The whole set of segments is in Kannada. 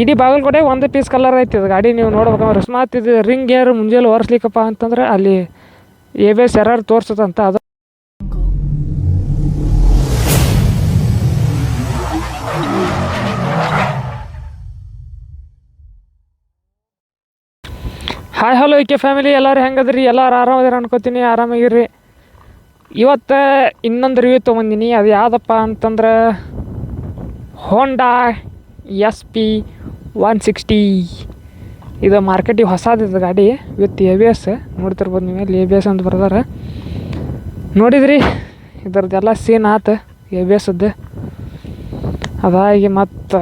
ಇಡೀ ಬಾಗಲಕೋಟೆ ಒಂದು ಪೀಸ್ ಕಲರ್ ಐತಿ ಇದು ಗಾಡಿ, ನೀವು ನೋಡ್ಬೇಕಂದ್ರೆ ಅಕಸ್ಮಾತ್ ಇದು ರಿಂಗ್ ಗೇರ್ ಮುಂಜಾನೆ ಒರೆಸ್ಲಿಕ್ಕಪ್ಪ ಅಂತಂದ್ರೆ ಅಲ್ಲಿ ಎ ಬಿ ಎಸ್ ಎರರ್ ತೋರ್ಸತ್ತಂತ ಅದು. ಹಾಯ್ ಹಲೋ ಇಕೆ ಫ್ಯಾಮಿಲಿ ಎಲ್ಲರೂ ಹೆಂಗದ್ರಿ? ಎಲ್ಲರೂ ಆರಾಮದಿರ ಅನ್ಕೋತೀನಿ. ಆರಾಮಾಗಿರ್ರಿ. ಇವತ್ತು ಇನ್ನೊಂದು ರಿವ್ಯೂ ತೊಗೊಂಡಿನಿ ಅದು ಯಾವುದಪ್ಪ ಅಂತಂದ್ರೆ Honda S P one sixty ಇದು ಮಾರ್ಕೆಟಿಗೆ ಹೊಸದಿದೆ ಗಾಡಿ ವಿತ್ ಎ ಬಿ ಎಸ್ ನೋಡ್ತಿರ್ಬೋದು ನೀವು ಎ ಬಿ ಎಸ್ ಅಂತ ಬರ್ದಾರೆ. ನೋಡಿದ್ರಿ, ಇದ್ರದ್ದೆಲ್ಲ ಸೀನ್ ಆತು ಎ ಬಿ ಎಸ್ದು ಅದಾಗಿ ಮತ್ತು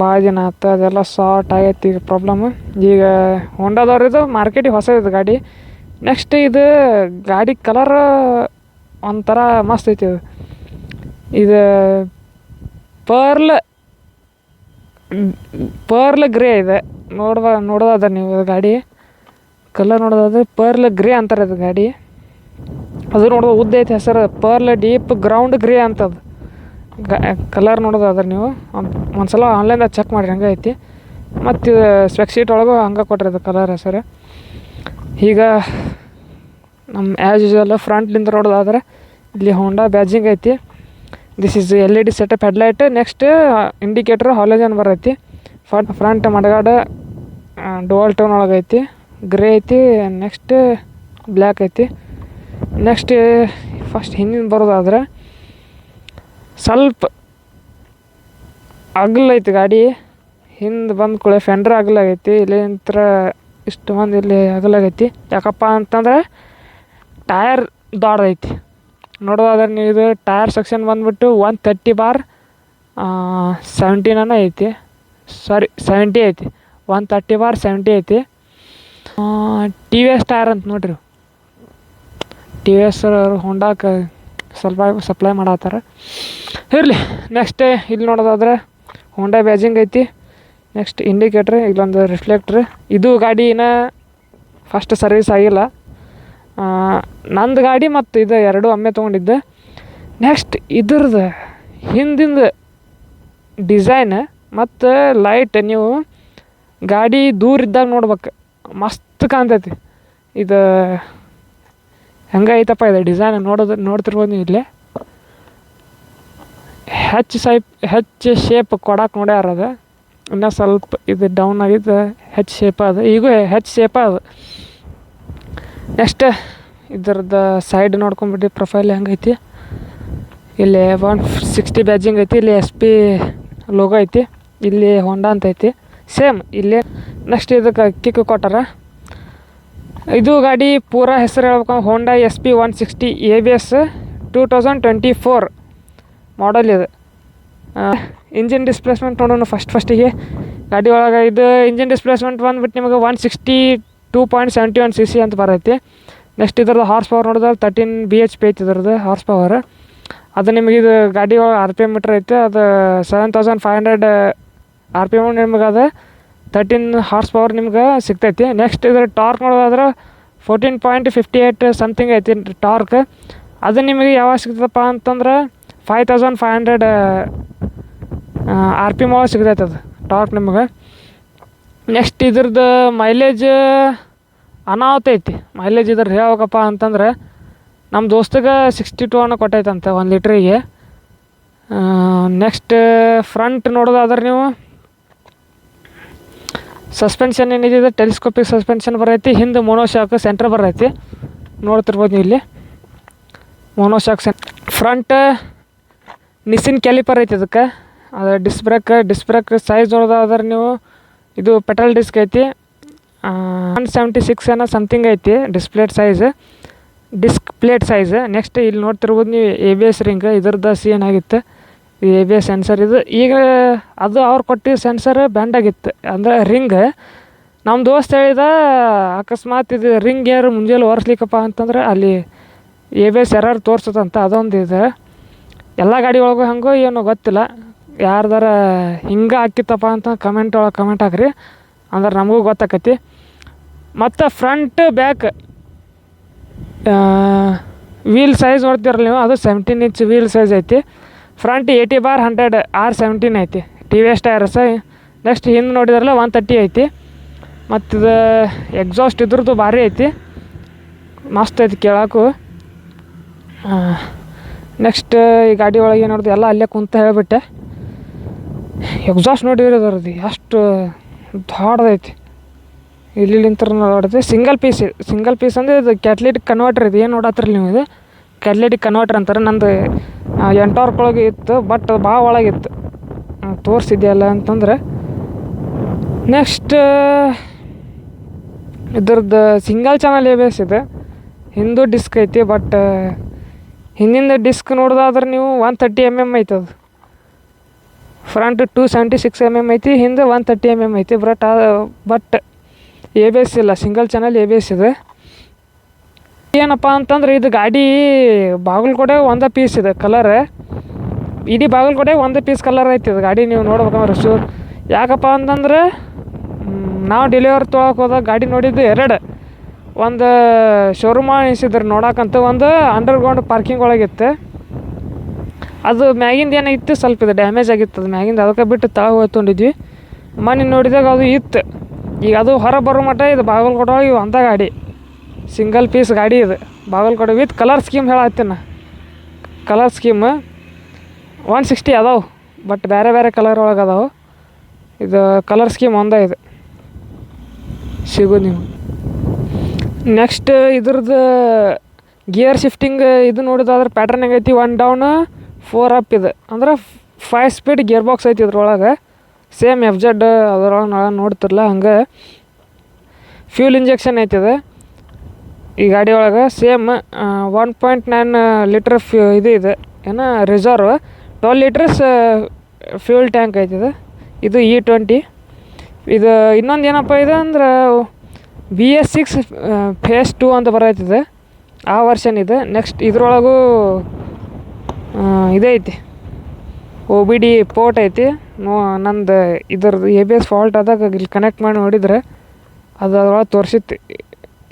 ಭಾಳ ದಿನ ಆತು, ಅದೆಲ್ಲ ಸಾರ್ಟ್ ಆಗೈತಿ ಈಗ ಪ್ರಾಬ್ಲಮ್ ಈಗ ಹೊಂಡದವ್ರದ್ದು ಮಾರ್ಕೆಟಿಗೆ ಹೊಸ ಇದು ಗಾಡಿ. ನೆಕ್ಸ್ಟ್ ಇದು ಗಾಡಿ ಕಲರ್ ಒಂಥರ ಮಸ್ತ್ ಐತಿ ಇದು. ಇದು ಪರ್ಲ್ ಪರ್ಲ್ ಗ್ರೇ ಇದೆ. ನೋಡ್ದ ನೋಡೋದ ನೀವು ಗಾಡಿ? ಕಲರ್ ನೋಡೋದಾದ್ರೆ ಪರ್ಲ್ ಗ್ರೇ ಅಂತಾರೆ ಅದು ಗಾಡಿ. ಅದು ನೋಡೋದು ಉದ್ದ ಐತೆ ಹೆಸರು, ಪರ್ಲ್ ಡೀಪ್ ಗ್ರೌಂಡ್ ಗ್ರೇ ಅಂತದು. ಗ, ಕಲರ್ ನೋಡೋದಾದ್ರೆ ನೀವು. ಒಂದು ಸಲ ಆನ್ಲೈನ್ದಾಗ ಚೆಕ್ ಮಾಡಿರಿ, ಹಂಗೆ ಐತಿ. ಮತ್ತು ಇದು ಸ್ಪೆಕ್ ಶೀಟ್ ಒಳಗೂ ಹಂಗೆ ಕೊಟ್ಟಿರೋದು ಕಲರ್ ಹೆಸರು. ಈಗ ನಮ್ಮ ಆ್ಯಸ್ ಯೂಶಲ್ ಫ್ರಂಟ್ಲಿಂದ ನೋಡೋದಾದ್ರೆ, ಇಲ್ಲಿ ಹೋಂಡಾ ಬ್ಯಾಜಿಂಗ್ ಐತಿ. This is L E D setup headlight next indicator halogen ಬರೈತಿ. ಫಟ್ ಫ್ರಂಟ್ ಮಡಗಾಡ ಡೋಲ್ ಟೋನ್ ಒಳಗೆ ಐತಿ. ಗ್ರೇ ಐತಿ. ನೆಕ್ಸ್ಟ್ ಬ್ಲ್ಯಾಕ್ ಐತಿ. ನೆಕ್ಸ್ಟ್ ಫಸ್ಟ್ ಹಿಂದಿನ ಬರೋದಾದ್ರೆ, ಸ್ವಲ್ಪ ಅಗಲ ಐತಿ ಗಾಡಿ. ಹಿಂದೆ ಬಂದ ಕೂಡಲೇ ಫೆಂಡ್ರ್ ಅಗಲಾಗೈತಿ ಇಲ್ಲಿಂತ್ರ ಇಷ್ಟು ಮಂದಿ ಇಲ್ಲಿ ಅಗಲಾಗೈತಿ ಯಾಕಪ್ಪ ಅಂತಂದ್ರೆ ಟಯರ್ ದೊಡ್ಡದೈತಿ. ನೋಡೋದಾದ್ರೆ ನೀವು ಇದು ಟೈರ್ ಸೆಕ್ಷನ್ ಬಂದ್ಬಿಟ್ಟು ಒನ್ ತರ್ಟಿ ಬಾರ್ ಸೆವೆಂಟೀನನ ಐತಿ. ಸಾರಿ ಸೆವೆಂಟಿ ಐತಿ. ಒನ್ ತರ್ಟಿ ಬಾರ್ ಸೆವೆಂಟಿ ಐತಿ. ಟಿ ವಿ ಎಸ್ ಟೈರ್ ಅಂತ ನೋಡ್ರಿ. ಟಿ ವಿ ಎಸ್ ಹೊಂಡಾಕ ಸ್ವಲ್ಪ ಸಪ್ಲೈ ಮಾಡತ್ತಾರ. ಇರಲಿ ನೆಕ್ಸ್ಟ್ ಇಲ್ಲಿ ನೋಡೋದಾದ್ರೆ ಹೋಂಡಾ ಬ್ಯಾಜಿಂಗ್ ಐತಿ. ನೆಕ್ಸ್ಟ್ ಇಂಡಿಕೇಟ್ರ್ ಇಲ್ಲೊಂದು ರಿಫ್ಲೆಕ್ಟ್ರ್ ಇದು ಗಾಡಿನ ಫಸ್ಟ್ ಸರ್ವಿಸ್ ಆಗಿಲ್ಲ. ನಂದು ಗಾಡಿ ಮತ್ತು ಇದು ಎರಡು ಒಮ್ಮೆ ತೊಗೊಂಡಿದ್ದೆ. ನೆಕ್ಸ್ಟ್ ಇದ್ರದ್ದು ಹಿಂದಿಂದ ಡಿಸೈನ್ ಮತ್ತು ಲೈಟ್ ನೀವು ಗಾಡಿ ದೂರ ಇದ್ದಾಗ ನೋಡ್ಬೇಕು. ಮಸ್ತ್ ಕಾಣ್ತೈತಿ. ಇದು ಹೆಂಗೈತಪ್ಪ ಇದು ಡಿಸೈನ್ ನೋಡೋದು ನೋಡ್ತಿರ್ಬೋದು ನೀವು ಇಲ್ಲೇ. ಹೆಚ್ಚು ಸೈಪ್ ಹೆಚ್ಚು ಶೇಪ್ ಕೊಡಕ್ಕೆ ನೋಡ್ಯಾರ ಅದು? ಇನ್ನೂ ಸ್ವಲ್ಪ ಇದು ಡೌನ್ ಆಗಿದ್ದು ಹೆಚ್ಚು ಶೇಪ್ ಅದು. ಈಗೂ ಹೆಚ್ಚು ಶೇಪ ಅದು. ನೆಕ್ಸ್ಟ್ ಇದ್ರದ್ದು ಸೈಡ್ ನೋಡ್ಕೊಂಬಿಟ್ಟು ಪ್ರೊಫೈಲ್ ಹೆಂಗೈತಿ? ಇಲ್ಲಿ ಒನ್ ಸಿಕ್ಸ್ಟಿ ಬ್ಯಾಜಿಂಗ್ ಐತಿ, ಇಲ್ಲಿ ಎಸ್ ಪಿ ಲೋಗೋ ಐತಿ, ಇಲ್ಲಿ ಹೊಂಡಾ ಅಂತ ಐತಿ. ಸೇಮ್ ಇಲ್ಲಿ ನೆಕ್ಸ್ಟ್ ಇದಕ್ಕೆ ಕಿಕ್ ಕೊಟ್ಟಾರ. ಇದು ಗಾಡಿ ಪೂರಾ ಹೆಸರು ಹೇಳ್ಬೇಕು Honda S P one sixty A B S two thousand twenty four model ಇದು. ಇಂಜಿನ್ ಡಿಸ್ಪ್ಲೇಸ್ಮೆಂಟ್ ನೋಡೋಣ ಫಸ್ಟ್ ಫಸ್ಟಿಗೆ ಗಾಡಿ ಒಳಗೆ ಇದು ಇಂಜಿನ್ ಡಿಸ್ಪ್ಲೇಸ್ಮೆಂಟ್ ಬಂದ್ಬಿಟ್ಟು ನಿಮಗೆ one sixty two point seventy one C C ಅಂತ ಬರೈತಿ. ನೆಕ್ಸ್ಟ್ ಇದ್ರದ್ದು ಹಾರ್ಸ್ ಪವರ್ ನೋಡಿದ್ರೆ ತರ್ಟೀನ್ ಬಿ ಎಚ್ ಪಿ ಐತಿ ಇದ್ರದ್ದು ಹಾರ್ಸ್ ಪವರ್ ಅದು ನಿಮಗೆ ಇದು ಗಾಡಿ ಒಳಗೆ ಆರ್ ಪಿ ಎಂ ಮೀಟ್ರ್ ಐತೆ. ಅದು seven thousand five hundred R P M ನಿಮ್ಗೆ ಅದು ತರ್ಟೀನ್ ಹಾರ್ಸ್ ಪವರ್ ನಿಮ್ಗೆ ಸಿಗ್ತೈತಿ. ನೆಕ್ಸ್ಟ್ ಇದ್ರ ಟಾರ್ಕ್ ನೋಡೋದಾದ್ರೆ fourteen point fifty eight something ಐತಿ ಟಾರ್ಕ್ ಅದು ನಿಮಗೆ ಯಾವಾಗ ಸಿಗ್ತದಪ್ಪ ಅಂತಂದ್ರೆ five thousand five hundred R P M ಒಳಗೆ ಸಿಗ್ತೈತೆ ಅದು ಟಾರ್ಕ್ ನಿಮ್ಗೆ. ನೆಕ್ಸ್ಟ್ ಇದ್ರದ್ದು ಮೈಲೇಜ್ ಅನಾಹುತ ಐತಿ. ಮೈಲೇಜ್ ಇದ್ರ ಹೇಳ್ಬೇಕಪ್ಪ ಅಂತಂದ್ರೆ ನಮ್ಮ ದೋಸ್ತಗೆ ಸಿಕ್ಸ್ಟಿ ಟು ಅನ್ನೋ ಕೊಟ್ಟೈತಂತೆ ಒಂದು ಲೀಟ್ರಿಗೆ. ನೆಕ್ಸ್ಟ್ ಫ್ರಂಟ್ ನೋಡೋದಾದ್ರೆ ನೀವು ಸಸ್ಪೆನ್ಷನ್ ಏನಿದೆ ಟೆಲಿಸ್ಕೋಪಿಕ್ ಸಸ್ಪೆನ್ಷನ್ ಬರೈತಿ, ಹಿಂದೆ ಮೊನೋಶಾಕ್ ಸೆಂಟ್ರ್ ಬರೈತಿ. ನೋಡ್ತಿರ್ಬೋದು ನೀವು ಇಲ್ಲಿ. ಮೊನೋಶಾಕ್ ಸೆನ್ ಫ್ರಂಟ್ ನಿಸಿನ್ ಕ್ಯಾಲಿಪರ್ ಐತಿ ಅದಕ್ಕೆ ಅದು disc brake disc brake size ನೋಡೋದಾದ್ರೆ ನೀವು ಇದು ಪೆಟ್ರೋಲ್ ಡಿಸ್ಕ್ ಐತಿ. ಒನ್ ಸೆವೆಂಟಿ ಸಿಕ್ಸ್ ಏನೋ ಸಮಥಿಂಗ್ ಐತಿ disc plate size disc plate size next ಇಲ್ಲಿ ನೋಡ್ತಿರ್ಬೋದು ನೀವು ಎ ಬಿ ಎಸ್ ರಿಂಗ್ ಇದ್ರದ್ದು ಸಿ ಏನಾಗಿತ್ತು ಎ ಬಿ ಎಸ್ ಸೆನ್ಸರ್ ಇದು. ಈಗ ಅದು ಅವ್ರು ಕೊಟ್ಟಿದ್ದ ಸೆನ್ಸರ್ ಬ್ಯಾಂಡ್ ಆಗಿತ್ತು. ಅಂದರೆ ರಿಂಗ್ ನಮ್ಮ ದೋಸ್ತ್ ಹೇಳಿದ, ಅಕಸ್ಮಾತ್ ಇದು ರಿಂಗ್ ಏನಾರು ಮುಂಜಾನೆ ಒರೆಸ್ಲಿಕ್ಕಪ್ಪ ಅಂತಂದ್ರೆ ಅಲ್ಲಿ ಎ ಬಿ ಎಸ್ ಎರರ್ ತೋರ್ಸತ್ತಂತ ಅದೊಂದು ಇದೆ. ಎಲ್ಲ ಗಾಡಿ ಒಳಗೂ ಹಂಗೋ ಏನೋ ಗೊತ್ತಿಲ್ಲ. ಯಾರ್ದಾರ ಹಿಂಗೆ ಹಾಕಿತ್ತಪ್ಪ ಅಂತ ಕಮೆಂಟ್ ಒಳಗೆ ಕಮೆಂಟ್ ಹಾಕ್ರಿ. ಅಂದ್ರೆ ನಮಗೂ ಗೊತ್ತಾಕತಿ. ಮತ್ತು ಫ್ರಂಟ್ ಬ್ಯಾಕ್ ವೀಲ್ ಸೈಜ್ ನೋಡ್ತೀರಲ್ಲ ನೀವು, ಅದು ಸೆವೆಂಟೀನ್ ಇಂಚ್ ವೀಲ್ ಸೈಜ್ ಐತಿ. Front eighty bar hundred R seventeen ಐತಿ. T V S tyres next ಹಿಂದೆ ನೋಡಿದ್ರಲ್ಲ ಒನ್ ತರ್ಟಿ ಐತಿ. ಮತ್ತು ಇದು ಎಕ್ಸಾಸ್ಟ್ ಇದ್ರದ್ದು ಭಾರಿ ಐತಿ. ಮಸ್ತ್ ಐತಿ ಕೇಳೋಕ್ಕೂ ನೆಕ್ಸ್ಟ್ ಈ ಗಾಡಿ ಒಳಗೆ ನೋಡಿದೆ, ಎಲ್ಲ ಅಲ್ಲೇ ಕುಂತ ಹೇಳಿಬಿಟ್ಟೆ. ಎಕ್ಸಾಸ್ಟ್ ನೋಡಿರಿ ಅದರದ್ದು ಎಷ್ಟು ದೊಡ್ಡದೈತಿ ಇಲ್ಲಿ ನಿಂತ್ರ ನೋಡಿದೆ ಸಿಂಗಲ್ ಪೀಸ್ ಸಿಂಗಲ್ ಪೀಸ್ ಅಂದರೆ ಇದು ಕ್ಯಾಟ್ಲೆಟಿಕ್ ಕನ್ವರ್ಟರ್ ಇದು. ಏನು ನೋಡತ್ತೀರಿ ನೀವು ಇದು? ಕ್ಯಾಟ್ಲೆಟಿಕ್ ಕನ್ವರ್ಟರ್ ಅಂತಾರೆ. ನಂದು ಎಂಟೋರ್ಕೊಳಗೆ ಇತ್ತು ಬಟ್ ಭಾಳ ಒಳಗಿತ್ತು. ತೋರಿಸಿದ್ಯಲ್ಲ ಅಂತಂದ್ರೆ. ನೆಕ್ಸ್ಟ್ ಇದ್ರದ್ದು ಸಿಂಗಲ್ ಚಾನಲ್ ಎ ಬೇಸ್ ಇದೆ. ಹಿಂದೂ ಡಿಸ್ಕ್ ಐತಿ ಬಟ್ ಹಿಂದಿಂದ ಡಿಸ್ಕ್ ನೋಡೋದಾದ್ರೆ ನೀವು ಒನ್ ತರ್ಟಿ ಎಂ ಎಂ ಐತೆ ಅದು front two seventy six M M ಐತಿ, ಹಿಂದೆ ಒನ್ ತರ್ಟಿ ಎಂ ಎಂ ಐತಿ but but A B S ಇಲ್ಲ single channel A B S ಇದೆ. ಏನಪ್ಪ ಅಂತಂದ್ರೆ ಇದು ಗಾಡಿ ಬಾಗಲಕೋಟೆ ಒಂದೇ ಪೀಸ್ ಇದೆ ಕಲರ್ ಇಡೀ ಬಾಗಲಕೋಟೆ ಒಂದೇ ಪೀಸ್ ಕಲರ್ ಐತಿ ಇದು ಗಾಡಿ, ನೀವು ನೋಡ್ಬೇಕಂದ್ರೆ ಶೂರ್ ಯಾಕಪ್ಪ ಅಂತಂದ್ರೆ ನಾವು ಡೆಲಿವರಿ ತೊಗೊಳಕ್ಕೆ ಹೋದಾಗ ಗಾಡಿ ನೋಡಿದ್ದು ಎರಡು. ಒಂದು ಶೋರೂಮ್ ಅನಿಸಿದ್ರು ನೋಡಕ್ಕಂತ ಒಂದು ಅಂಡರ್ಗ್ರೌಂಡ್ ಪಾರ್ಕಿಂಗ್ ಒಳಗಿತ್ತು. ಅದು ಮ್ಯಾಗಿಂದ ಏನಾಗಿತ್ತು ಸ್ವಲ್ಪ ಇದು ಡ್ಯಾಮೇಜ್ ಆಗಿತ್ತು. ಅದು ಮ್ಯಾಗಿಂದ ಅದಕ್ಕೆ ಬಿಟ್ಟು ತಳ ಹೋಗ್ತೊಂಡಿದ್ವಿ ಮನೆ ನೋಡಿದಾಗ ಅದು ಇತ್ತು. ಈಗ ಅದು ಹೊರ ಬರೋ ಮಟ್ಟ ಇದು ಬಾಗಲಕೋಟೆ ಒಳಗೆ ಅಂಥ ಗಾಡಿ. ಸಿಂಗಲ್ ಪೀಸ್ ಗಾಡಿ ಇದು. ಬಾಗಲಕೋಟೆ ವಿತ್ ಕಲರ್ ಸ್ಕೀಮ್ ಹೇಳತ್ತೀನಿ ಕಲರ್ ಸ್ಕೀಮ್ ಒನ್ ಸಿಕ್ಸ್ಟಿ ಅದಾವೆ. ಬಟ್ ಬೇರೆ ಬೇರೆ ಕಲರ್ ಒಳಗೆ ಅದಾವೆ. ಇದು ಕಲರ್ ಸ್ಕೀಮ್ ಒಂದೇ ಇದು. ಸಿಗೋದು ನೀವು. ನೆಕ್ಸ್ಟ್ ಇದ್ರದ್ದು ಗಿಯರ್ ಶಿಫ್ಟಿಂಗ್ ಇದು ನೋಡೋದಾದ್ರೆ ಪ್ಯಾಟ್ರನ್ ಹೆಂಗೈತಿ? ಒನ್ ಡೌನ್ ಫೋರ್ ಅಪ್ ಇದೆ. ಅಂದ್ರೆ ಫೈವ್ ಸ್ಪೀಡ್ ಗೇರ್ ಬಾಕ್ಸ್ ಐತಿ ಇದ್ರೊಳಗೆ. ಸೇಮ್ ಎಫ್ ಜೆಡ್ ಅದ್ರೊಳಗೆ ನಾಳೆ ನೋಡ್ತಿರಲ್ಲ ಹಂಗೆ. ಫ್ಯೂಲ್ ಇಂಜೆಕ್ಷನ್ ಐತಿದೆ. ಈ ಗಾಡಿ ಒಳಗೆ same one point nine litre few ಇದು ಇದೆ. ಏನು reserve twelve litres fuel tank ಐತಿದೆ. ಇದು ಇ ಟ್ವೆಂಟಿ ಇದು ಇನ್ನೊಂದು ಏನಪ್ಪ ಇದೆ ಅಂದ್ರೆ B S six phase two ಅಂತ ಬರೈತಿದೆ. ಆ ವರ್ಷನ್ ಇದೆ. ನೆಕ್ಸ್ಟ್ ಇದ್ರೊಳಗೂ ಇದೇ ಐತಿ. ಓ ಬಿ ಡಿ ಪೋರ್ಟ್ ಐತಿ. ನೋ, ನಂದು ಇದ್ರದ್ದು ಎ ಬಿ ಎಸ್ ಫಾಲ್ಟ್ ಆದಾಗ ಇಲ್ಲಿ ಕನೆಕ್ಟ್ ಮಾಡಿ ನೋಡಿದ್ರೆ ಅದು ಅದ್ರೊಳಗೆ ತೋರಿಸಿತ್ತು.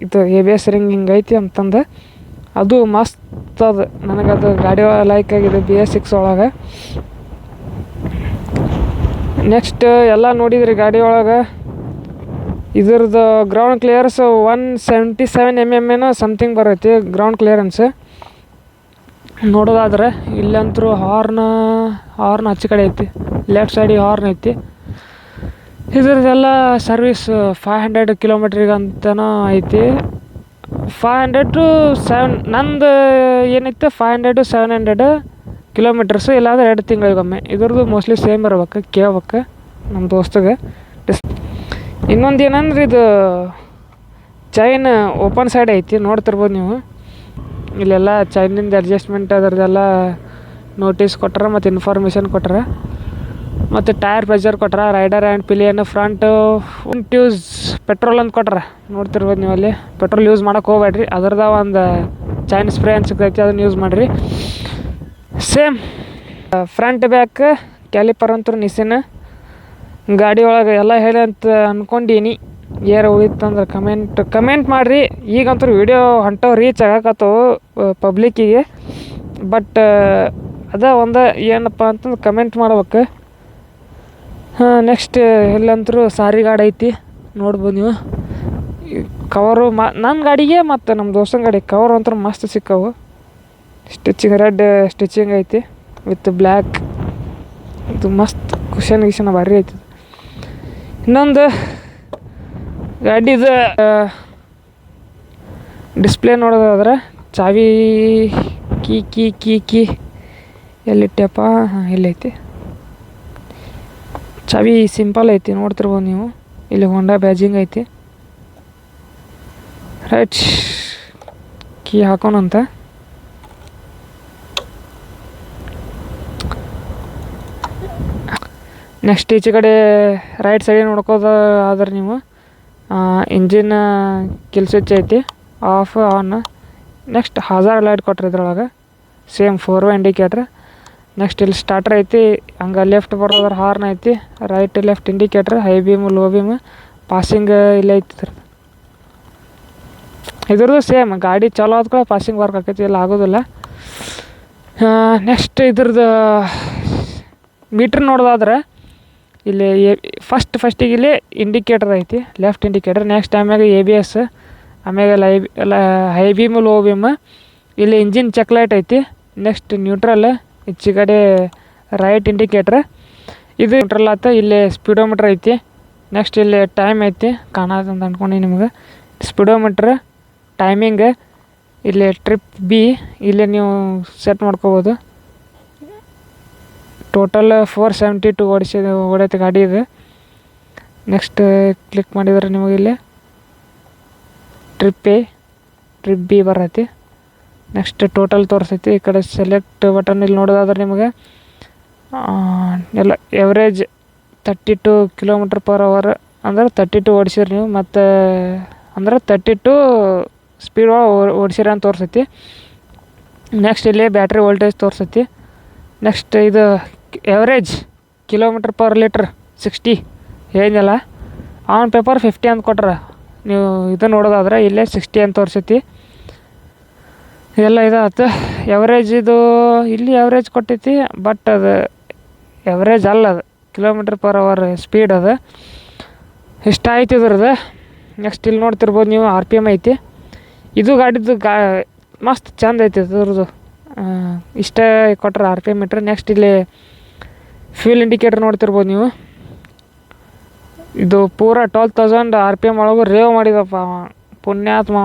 ಇದು ಎ ಬಿ ಎಸ್ ರಿಂಗ್ ಹಿಂಗೆ ಐತಿ ಅಂತಂದು. ಅದು ಮಸ್ತ್ ಅದು. ನನಗದು ಗಾಡಿ ಒಳಗೆ ಲೈಕ್ ಆಗಿದೆ ಬಿ ಎಸ್ ಸಿಕ್ಸ್ ಒಳಗೆ. ನೆಕ್ಸ್ಟ್ ಎಲ್ಲ ನೋಡಿದ್ರಿ ಗಾಡಿ ಒಳಗೆ. ಇದ್ರದ್ದು ground clearance one seventy seven M M ಏನೋ ಸಮಥಿಂಗ್ ಬರೈತಿ ಗ್ರೌಂಡ್ ಕ್ಲಿಯರೆನ್ಸ್ ನೋಡೋದಾದ್ರೆ ಇಲ್ಲಂತರೂ ಹಾರ್ನ, ಹಾರ್ನ್ ಆಚೆ ಕಡೆ ಐತಿ. ಲೆಫ್ಟ್ ಸೈಡಿಗೆ ಹಾರ್ನ್ ಐತಿ. ಇದ್ರದ್ದೆಲ್ಲ ಸರ್ವಿಸ್ ಫೈವ್ ಹಂಡ್ರೆಡ್ ಕಿಲೋಮೀಟ್ರಿಗೆ ಅಂತನೋ ಐತಿ. ಫೈವ್ ಹಂಡ್ರೆಡ್ ಟು ಸೆವೆನ್ ನಂದು ಏನಿತ್ತು five hundred seven hundred kilometres ಇಲ್ಲಾಂದ್ರೆ ಎರಡು ತಿಂಗಳಿಗೊಮ್ಮೆ. ಇದ್ರದ್ದು ಮೋಸ್ಟ್ಲಿ ಸೇಮ್ ಇರ್ಬೇಕು, ಕೇಳ್ಬೇಕು ನಮ್ಮ ದೋಸ್ತಗೆ. ಡಿಸ್ ಇನ್ನೊಂದು ಏನಂದ್ರೆ ಇದು ಚೈನ್ ಓಪನ್ ಸೈಡ್ ಐತಿ, ನೋಡ್ತಿರ್ಬೋದು ನೀವು. ಇಲ್ಲೆಲ್ಲ ಚೈನಿಂದ ಅಡ್ಜಸ್ಟ್ಮೆಂಟ್ ಅದರದ್ದೆಲ್ಲ ನೋಟಿಸ್ ಕೊಟ್ಟರೆ ಮತ್ತು ಇನ್ಫಾರ್ಮೇಷನ್ ಕೊಟ್ಟರೆ ಮತ್ತು ಟೈರ್ ಪ್ರೆಷರ್ ಕೊಟ್ಟಾರ ರೈಡರ್ ಆ್ಯಂಡ್ ಪಿಲಿಯನ್ ಫ್ರಂಟು ಟ್ಯೂಸ್ ಪೆಟ್ರೋಲ್ ಅಂತ ಕೊಟ್ಟಾರ ನೋಡ್ತಿರ್ಬೋದು ನೀವು ಅಲ್ಲಿ ಪೆಟ್ರೋಲ್ ಯೂಸ್ ಮಾಡೋಕೆ ಹೋಗ್ಬೇಡ್ರಿ. ಅದ್ರದ ಒಂದು ಚೈನ್ ಸ್ಪ್ರೇ ಅಂತ ಸಿಗ್ತೈತಿ, ಅದನ್ನು ಯೂಸ್ ಮಾಡಿರಿ. ಸೇಮ್ ಫ್ರಂಟ್ ಬ್ಯಾಕ್ ಕ್ಯಾಲಿಪರ್ ಅಂತೂ ನಿಸಿನ. ಗಾಡಿ ಒಳಗೆ ಎಲ್ಲ ಹೇಳಿ ಅಂತ ಅಂದ್ಕೊಂಡೀನಿ ಏರ್ ಉಳಿತಂದ್ರೆ ಕಮೆಂಟ್ ಕಮೆಂಟ್ ಮಾಡಿರಿ. ಈಗಂತೂ ವಿಡಿಯೋ ಹೊಂಟವು ರೀಚ್ ಆಗಕತ್ತವು ಪಬ್ಲಿಕ್ಕಿಗೆ ಬಟ್ ಅದ ಒಂದು ಏನಪ್ಪ ಅಂತಂದ್ರೆ ಕಮೆಂಟ್ ಮಾಡ್ಬೇಕು. ಹಾಂ ನೆಕ್ಸ್ಟ್ ಎಲ್ಲಂತರೂ ಸಾರಿ ಗಾಡಿ ಐತಿ. ನೋಡ್ಬೋದು ನೀವು. ಕವರು ಮ ನನ್ನ ಗಾಡಿಗೆ ಮತ್ತು ನಮ್ಮ ದೋಸ್ತನ ಗಾಡಿ ಕವರ್ ಅಂತೂ ಮಸ್ತ್ ಸಿಕ್ಕವು. ಸ್ಟಿಚಿಂಗ್ ರೆಡ್ ಸ್ಟಿಚಿಂಗ್ ಐತಿ ವಿತ್ ಬ್ಲ್ಯಾಕ್ ಇದು ಮಸ್ತ್ ಕುಷನ್ ಗಿಷನ್ ಭಾರಿ ಐತಿ. ಇನ್ನೊಂದು ಗಾಡಿದು ಡಿಸ್ಪ್ಲೇ ನೋಡೋದಾದ್ರೆ ಚಾವಿ ಕೀ ಕೀ ಕೀ ಕೀ, ಎಲ್ಲಿಟ್ಟೆಪ್ಪ? ಹಾಂ ಎಲ್ಲೈತಿ ಚಾವಿ ಸಿಂಪಲ್ ಐತಿ, ನೋಡ್ತಿರ್ಬೋದು ನೀವು. ಇಲ್ಲಿ ಹೊಂಡಾ ಬ್ಯಾಜಿಂಗ್ ಐತಿ. ರೈಟ್ ಕೀ ಹಾಕೋಣಂತ. ನೆಕ್ಸ್ಟ್ ಈಚೆ ಕಡೆ ರೈಟ್ ಸೈಡ್ ನೋಡ್ಕೋದ ಆದ್ರೆ ನೀವು ಇಂಜಿನ್ ಕಿಲ್ ಸ್ವಿಚ್ ಐತಿ. Off on next hazard light ಕೊಟ್ರಿ ಇದ್ರೊಳಗೆ. Same four way indicator next ಇಲ್ಲಿ ಸ್ಟಾರ್ಟರ್ ಐತಿ. ಹಂಗೆ ಲೆಫ್ಟ್ ಬರೋದ್ರ ಹಾರ್ನ್ ಐತಿ. Right left indicator high beam low beam passing ಇಲ್ಲೇ ಐತಿ ಸರ್ ಇದ್ರದ್ದು ಸೇಮ್ ಗಾಡಿ ಚಲೋ ಕೂಡ ಪಾಸಿಂಗ್ ವರ್ಕ್ ಆಕೈತಿ. ಇಲ್ಲ ಆಗೋದಿಲ್ಲ. ನೆಕ್ಸ್ಟ್ ಇದ್ರದ್ದು ಮೀಟ್ರ್ ನೋಡೋದಾದ್ರೆ ಇಲ್ಲಿ ಎ ಫಸ್ಟ್ ಫಸ್ಟಿಗೆ ಇಲ್ಲಿ ಇಂಡಿಕೇಟರ್ ಐತಿ. ಲೆಫ್ಟ್ ಇಂಡಿಕೇಟರ್ ನೆಕ್ಸ್ಟ್ ಆಮ್ಯಾಗ ಎ ಬಿ ಎಸ್ ಆಮ್ಯಾಗ ಲೈ ಎಲ್ಲ ಹೈ ಬೀಮ್ ಲೋ ಬೀಮ್ ಇಲ್ಲಿ ಇಂಜಿನ್ ಚೆಕ್ ಲೈಟ್ ಐತಿ. ನೆಕ್ಸ್ಟ್ ನ್ಯೂಟ್ರಲ್ ಈಚೆ ಕಡೆ ರೈಟ್ ಇಂಡಿಕೇಟ್ರ್ ಇದು ನ್ಯೂಟ್ರಲ್ ಆತ, ಇಲ್ಲಿ ಸ್ಪೀಡೋಮೀಟ್ರ್ ಐತಿ. ನೆಕ್ಸ್ಟ್ ಇಲ್ಲಿ ಟೈಮ್ ಐತಿ. ಕಾಣತ್ತಂತ ಅಂದ್ಕೊಂಡು ನಿಮ್ಗೆ. ಸ್ಪೀಡೋಮೀಟ್ರ್ ಟೈಮಿಂಗ್ ಇಲ್ಲಿ ಟ್ರಿಪ್ ಬಿ ಇಲ್ಲಿ ನೀವು ಸೆಟ್ ಮಾಡ್ಕೋಬೋದು. ಟೋಟಲ್ ಫೋರ್ ಸೆವೆಂಟಿ ಟು ಓಡಿಸಿದ ಓಡೈತೆ ಗಾಡಿ ಇದು. ನೆಕ್ಸ್ಟ್ ಕ್ಲಿಕ್ ಮಾಡಿದ್ರೆ ನಿಮಗೆ ಇಲ್ಲಿ ಟ್ರಿಪ್ ಎ ಟ್ರಿಪ್ ಬಿ ಬರತ್ತೆ. ನೆಕ್ಸ್ಟ್ ಟೋಟಲ್ ತೋರಿಸೈತಿ. ಈ ಕಡೆ ಸೆಲೆಕ್ಟ್ ಬಟನ್ ಇಲ್ಲಿ ನೋಡೋದಾದ್ರೆ ನಿಮಗೆ ಎಲ್ಲ average thirty two kilometre per hour ಅಂದ್ರೆ ತರ್ಟಿ ಟು ಓಡಿಸಿರಿ ನೀವು. ಮತ್ತು ಅಂದ್ರೆ ತರ್ಟಿ ಟು ಸ್ಪೀಡ್ ಓಡಿಸಿರಿ ಅಂತ ತೋರಿಸೈತಿ. ನೆಕ್ಸ್ಟ್ ಇಲ್ಲಿ ಬ್ಯಾಟ್ರಿ ವೋಲ್ಟೇಜ್ ತೋರಿಸೈತಿ. ನೆಕ್ಸ್ಟ್ ಇದು average kilometre per litre sixty ಏನಿಲ್ಲ. ಆನ್ ಪೇಪರ್ ಫಿಫ್ಟಿ ಅಂತ ಕೊಟ್ರೆ. ನೀವು ಇದು ನೋಡೋದಾದ್ರೆ ಇಲ್ಲೇ ಸಿಕ್ಸ್ಟಿ ಅಂತ ತೋರಿಸೈತಿ. ಎಲ್ಲ ಇದಾಯ್ತು ಎವರೇಜ್ ಇದು ಇಲ್ಲಿ ಎವರೇಜ್ ಕೊಟ್ಟೈತಿ ಬಟ್ ಅದು ಎವರೇಜ್ ಅಲ್ಲ ಅದು. ಕಿಲೋಮೀಟ್ರ್ ಪರ್ ಅವರ್ ಸ್ಪೀಡ್ ಅದು. ಇಷ್ಟ ಆಯ್ತು ಇದ್ರದ್ದು ನೆಕ್ಸ್ಟ್ ಇಲ್ಲಿ ನೋಡ್ತಿರ್ಬೋದು ನೀವು ಆರ್ ಪಿ ಎಂ ಐತಿ. ಇದು ಗಾಡಿದು ಗಾ, ಮಸ್ತ್ ಚಂದ ಐತಿ ಇದ್ರದ್ದು ಇಷ್ಟೇ ಕೊಟ್ರೆ ಆರ್ ಪಿ ಎಂ ಇಟ್ರೆ ನೆಕ್ಸ್ಟ್ ಇಲ್ಲಿ ಫ್ಯೂಲ್ ಇಂಡಿಕೇಟರ್ ನೋಡ್ತಿರ್ಬೋದು ನೀವು. ಇದು ಪೂರ twelve thousand R P M ಒಳಗೂ ರೇವ್ ಮಾಡಿದಪ್ಪ ಪುಣ್ಯಾತ್ಮ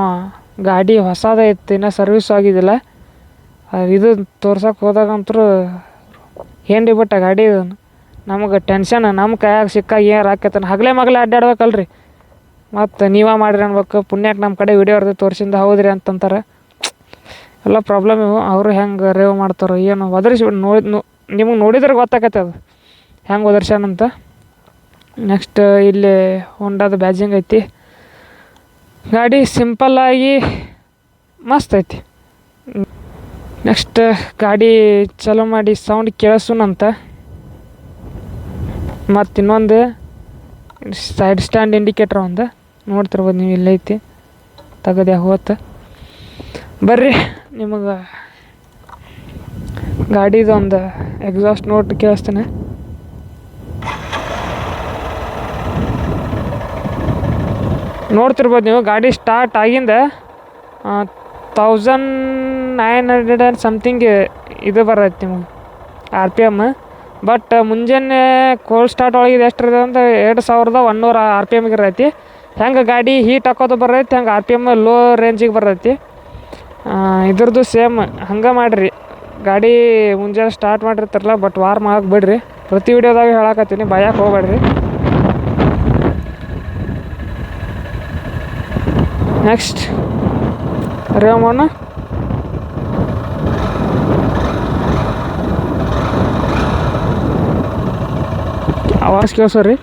ಗಾಡಿ ಗಾಡಿ ಇತ್ತು, ಇನ್ನೂ ಸರ್ವಿಸ್ ಆಗಿದ್ದಿಲ್ಲ ಇದು ತೋರ್ಸೋಕೆ ಹೋದಾಗಂತೂ ಏನು ಬಿಟ್ಟ ಗಾಡಿ ಇದನ್ನು ನಮಗೆ ಟೆನ್ಷನ್ ನಮ್ಮ ಕೈಯಾಗ ಸಿಕ್ಕಾಗ ಏನು ಹಾಕೈತಾನೆ ಹಗಲೇ ಮಗಲೇ ಅಡ್ಡಾಡ್ಬೇಕಲ್ರಿ. ಮತ್ತು ನೀವೇ ಮಾಡಿರಿ ಅನ್ಬೇಕು. ಪುಣ್ಯಕ್ಕೆ ನಮ್ಮ ಕಡೆ ವಿಡಿಯೋ ಹೊಡೆದು ತೋರಿಸಿಂದ ಹೌದ್ರಿ ಅಂತಂತಾರೆ. ಎಲ್ಲ ಪ್ರಾಬ್ಲಮ್ ಇವು. ಅವರು ಹೆಂಗೆ ರೇವ್ ಮಾಡ್ತಾರೋ, ಏನು ಒದರಿಸಿ ನೋಡಿ ನಿಮಗೆ ನೋಡಿದ್ರೆ ಗೊತ್ತಾಕೈತೆ ಅದು ಹೆಂಗೆ ಒದರ್ಸ್ಯಾನಂತ. ನೆಕ್ಸ್ಟ್ ಇಲ್ಲಿ ಹೊಂಡದ ಬ್ಯಾಜಿಂಗ್ ಐತಿ. ಗಾಡಿ ಸಿಂಪಲ್ಲಾಗಿ ಮಸ್ತ್ ಐತಿ. ನೆಕ್ಸ್ಟ್ ಗಾಡಿ ಚಲೋ ಮಾಡಿ ಸೌಂಡ್ ಕೇಳಿಸುನಂತ ಮತ್ತು ಇನ್ನೊಂದು ಸೈಡ್ ಸ್ಟ್ಯಾಂಡ್ ಇಂಡಿಕೇಟ್ರ್ ಒಂದು. ನೋಡ್ತಿರ್ಬೋದು ನೀವು ಇಲ್ಲೈತಿ ತೆಗದೆ ಹೋತ. ಬರ್ರಿ, ನಿಮಗೆ ಗಾಡಿದೊಂದು ಎಕ್ಸಾಸ್ಟ್ ನೋಟ್ ಕೇಳಿಸ್ತೇನೆ. ನೋಡ್ತಿರ್ಬೋದು ನೀವು, ಗಾಡಿ ಸ್ಟಾರ್ಟ್ ಆಗಿಂದ thousand nine hundred and something ಇದು ಬರತ್ತೆ ನಿಮಗೆ ಆರ್ ಪಿ ಎಂ ಬಟ್ ಮುಂಜಾನೆ ಕೋಲ್ಡ್ ಸ್ಟಾರ್ಟ್ ಒಳಗೆ ಎಷ್ಟು ಇರ್ತದೆ ಅಂತ ಎರಡು ಸಾವಿರದ ಒನ್ನೂರ ಆರ್ ಪಿ ಎಮ್ಗೆ ಇರೈತಿ ಹೆಂಗೆ ಗಾಡಿ ಹೀಟ್ ಹಾಕೋದು ಬರೈತಿ ಹಂಗೆ ಆರ್ ಪಿ ಎಂ ಲೋ ರೇಂಜಿಗೆ ಬರೈತಿ ಇದ್ರದ್ದು ಸೇಮ್ ಹಂಗೆ ಮಾಡಿರಿ. ಗಾಡಿ ಮುಂಜಾನೆ ಸ್ಟಾರ್ಟ್ ಮಾಡಿರ್ತಾರಲ್ಲ ಬಟ್ ವಾರ್ಮ್ ಆಗಕ್ಕೆ ಪ್ರತಿ ವಿಡಿಯೋದಾಗ ಹೇಳಕತ್ತೀನಿ ಭಯಕ್ಕೆ ಹೋಗ್ಬೇಡ್ರಿ. ನೆಕ್ಸ್ಟ್ ರೇಮಣ್ಣ ಆವಾಜ್ ಕೇಳ್ಸೋರಿ.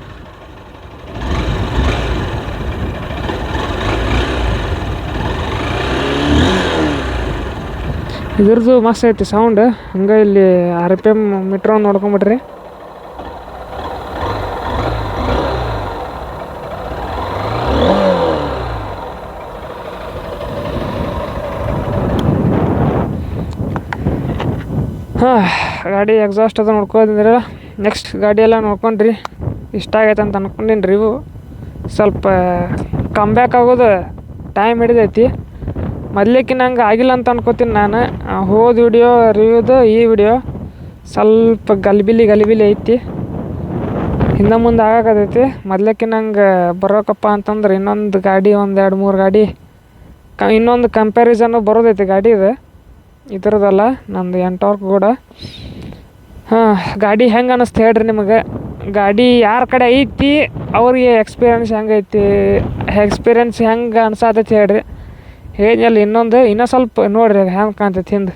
ಇದ್ರದ್ದು ಮಸ್ತ್ ಐತಿ ಸೌಂಡ್ ಹಂಗೆ ಇಲ್ಲಿ ಆರ್ ಪಿ ಎಂ ಮೀಟ್ರ್ ಒಂದು ನೋಡ್ಕೊಂಬಿಡ್ರಿ ಹಾಂ, ಗಾಡಿ ಎಕ್ಸಾಸ್ಟ್ ಅದು ನೋಡ್ಕೊಂಡಿದ್ರೆ ನೆಕ್ಸ್ಟ್ ಗಾಡಿ ಎಲ್ಲ ನೋಡ್ಕೊಂಡ್ರಿ. ಇಷ್ಟ ಆಗೈತೆ ಅಂತ ಅನ್ಕೊಂಡಿನಿ ಇವು. ಸ್ವಲ್ಪ ಕಮ್ ಬ್ಯಾಕ್ ಆಗೋದು ಟೈಮ್ ಹಿಡಿದೈತಿ. ಮೊದ್ಲೇಕಿನ ಹಂಗೆ ಆಗಿಲ್ಲ ಅಂತ ಅನ್ಕೋತೀನಿ ನಾನು. ಹೋದ ವಿಡಿಯೋ ರಿವ್ಯೂದು ಈ ವಿಡಿಯೋ ಸ್ವಲ್ಪ ಗಲಿಬಿಲಿ ಗಲಿಬಿಲಿ ಐತಿ. ಹಿಂದೆ ಮುಂದೆ ಆಗಕತ್ತೈತಿ ಮೊದ್ಲಿಕ್ಕಿನ ಹಂಗೆ ಬರೋಕಪ್ಪ ಅಂತಂದ್ರೆ ಇನ್ನೊಂದು ಗಾಡಿ, ಒಂದು ಎರಡು ಮೂರು ಗಾಡಿ, ಕ, ಇನ್ನೊಂದು ಕಂಪ್ಯಾರಿಸನ್ನು ಬರೋದೈತಿ ಗಾಡಿ ಇದು. ಇದ್ರದಲ್ಲ, ನಂದು ಎಂಟೋರ್ಕ್ ಕೂಡ. ಹಾಂ, ಗಾಡಿ ಹೆಂಗೆ ಅನ್ನಿಸ್ತು ಹೇಳ್ರಿ ನಿಮಗೆ? ಗಾಡಿ ಯಾರ ಕಡೆ ಐತಿ? ಅವ್ರಿಗೆ ಎಕ್ಸ್ಪೀರಿಯನ್ಸ್ ಹೆಂಗೈತಿ ಎಕ್ಸ್ಪೀರಿಯನ್ಸ್ ಹೆಂಗೆ ಅನ್ಸಾತೈತಿ ಹೇಳ್ರಿ. ಹೇಳಿದ್ನಲ್ಲ ಇನ್ನೊಂದು, ಇನ್ನೂ ಸ್ವಲ್ಪ ನೋಡ್ರಿ ಅದು ಹೆಂಗೆ ಕಾಣ್ತೈತಿ ಹಿಂದೆ.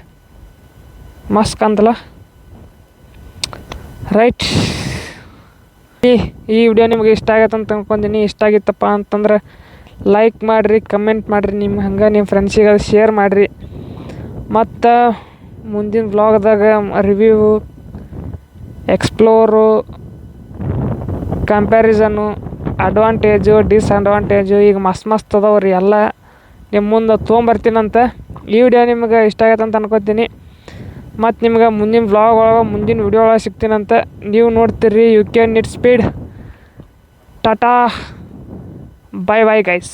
ಮಸ್ತ್ ಕಾಣ್ತಲ್ಲ? ರೈಟ್ ಈ ಈ ವಿಡಿಯೋ ನಿಮಗೆ ಇಷ್ಟ ಆಗತ್ತೆ ಅಂತ ಅಂದ್ಕೊಂಡಿನಿ ಇಷ್ಟ ಆಗಿತ್ತಪ್ಪ ಅಂತಂದ್ರೆ ಲೈಕ್ ಮಾಡಿರಿ ಕಮೆಂಟ್ ಮಾಡಿರಿ ನಿಮ್ಮ ಹಂಗೆ ನಿಮ್ಮ ಫ್ರೆಂಡ್ಸಿಗೆ ಅದು ಶೇರ್ ಮಾಡಿರಿ. ಮತ್ತು ಮುಂದಿನ ವ್ಲಾಗ್ದಾಗ review explore comparison advantage disadvantage ಈಗ ಮಸ್ತ್ ಮಸ್ತ್ ಅದಾವ ರೀ ಎಲ್ಲ. ನಿಮ್ಮ ಮುಂದೆ ತೊಗೊಂಬರ್ತೀನಂತ ಈ ವಿಡಿಯೋ ನಿಮ್ಗೆ ಇಷ್ಟ ಆಗೈತೆ ಅಂತ ಅನ್ಕೋತೀನಿ. ಮತ್ತು ನಿಮ್ಗೆ ಮುಂದಿನ ವ್ಲಾಗ್ ಒಳಗೆ, ಮುಂದಿನ ವಿಡಿಯೋ ಒಳಗೆ ಸಿಗ್ತೀನಂತ ನೀವು ನೋಡ್ತೀರಿ you can it speed tata. Bye bye guys